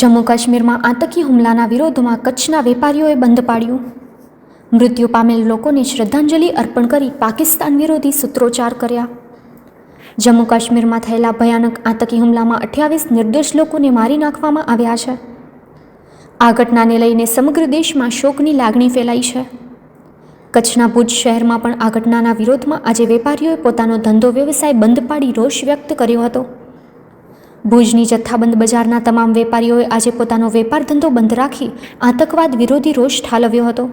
જમ્મુ કાશ્મીરમાં આતંકી હુમલાના વિરોધમાં કચ્છના વેપારીઓએ બંધ પાડ્યું. મૃત્યુ પામેલ લોકોને શ્રદ્ધાંજલિ અર્પણ કરી પાકિસ્તાન વિરોધી સૂત્રોચ્ચાર કર્યા. જમ્મુ કાશ્મીરમાં થયેલા ભયાનક આતંકી હુમલામાં અઠ્યાવીસ નિર્દોષ લોકોને મારી નાખવામાં આવ્યા છે. આ ઘટનાને લઈને સમગ્ર દેશમાં શોકની લાગણી ફેલાઈ છે. કચ્છના ભુજ શહેરમાં પણ આ ઘટનાના વિરોધમાં આજે વેપારીઓએ પોતાનો ધંધો વ્યવસાય બંધ પાડી રોષ વ્યક્ત કર્યો હતો. ભુજની જથ્થાબંધ બજારના તમામ વેપારીઓએ આજે પોતાનો વેપાર ધંધો બંધ રાખી આતંકવાદ વિરોધી રોષ ઠાલવ્યો હતો.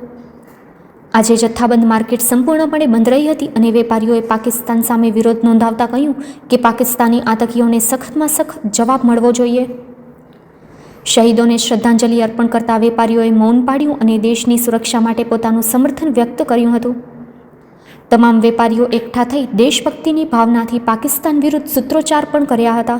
આજે જથ્થાબંધ માર્કેટ સંપૂર્ણપણે બંધ રહી હતી અને વેપારીઓએ પાકિસ્તાન સામે વિરોધ નોંધાવતા કહ્યું કે પાકિસ્તાની આતંકીઓને સખતમાં સખત જવાબ મળવો જોઈએ. શહીદોને શ્રદ્ધાંજલિ અર્પણ કરતા વેપારીઓએ મૌન પાડ્યું અને દેશની સુરક્ષા માટે પોતાનું સમર્થન વ્યક્ત કર્યું હતું. તમામ વેપારીઓ એકઠા થઈ દેશભક્તિની ભાવનાથી પાકિસ્તાન વિરુદ્ધ સૂત્રોચ્ચાર પણ કર્યા હતા.